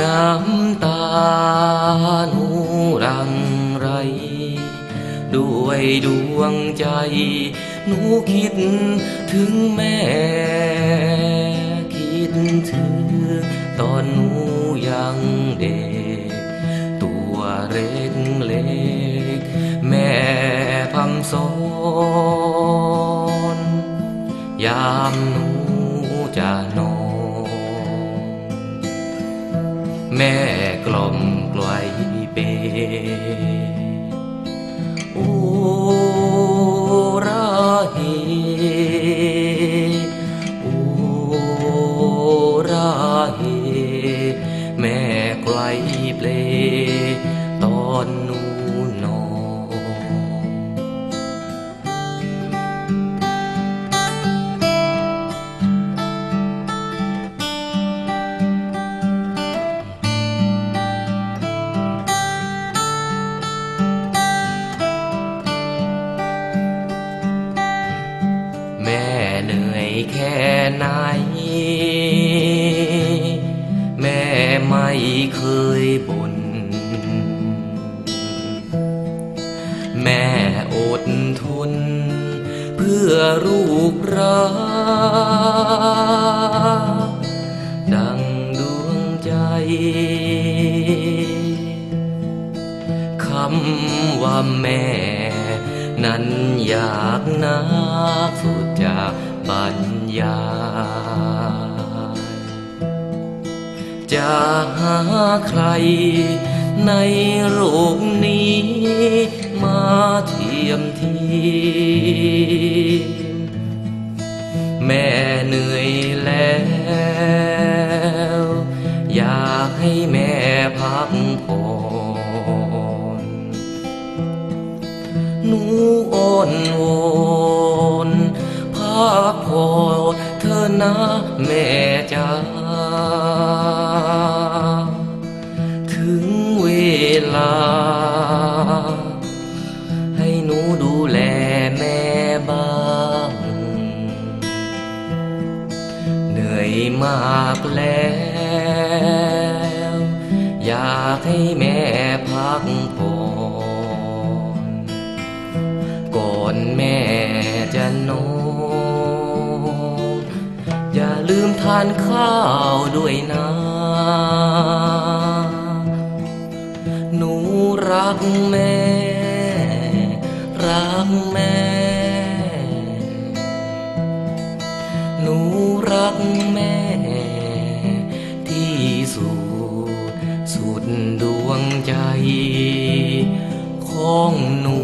น้ำตาหนูรังไร ด้วยดวงใจ หนูคิดถึงแม่ คิดถึงตอนหนูยังเด็ก ตัวเล็กเล็ก แม่พำสอนยามหนูจะนอน แม่กล่อมกลอยเปโอราเฮโอราเฮแม่ไกลเปลตอนนูน แค่ไหน แม่ไม่เคยบ่นแม่อดทน เพื่อลูกรักดังดวงใจคำว่าแม่ นั้นอยากนักสุดจะบ รรยายจะหาใครในโลกนี้ มาเทียมที แม่เหนื่อยแล้ว อยากให้แม่พักผ่อนหนูอ่อนวอน พักผ่อนเธอนะแม่จ้าถึงเวลา ให้หนูดูแลแม่บ้าง เหนื่อยมากแล้ว อยากให้แม่พักผ่อนก่อนแม่านข้าวด้วยนะหนูรักแม่ รักแม่ หนูรักแม่ ที่สุด สุดดวงใจ ของหนู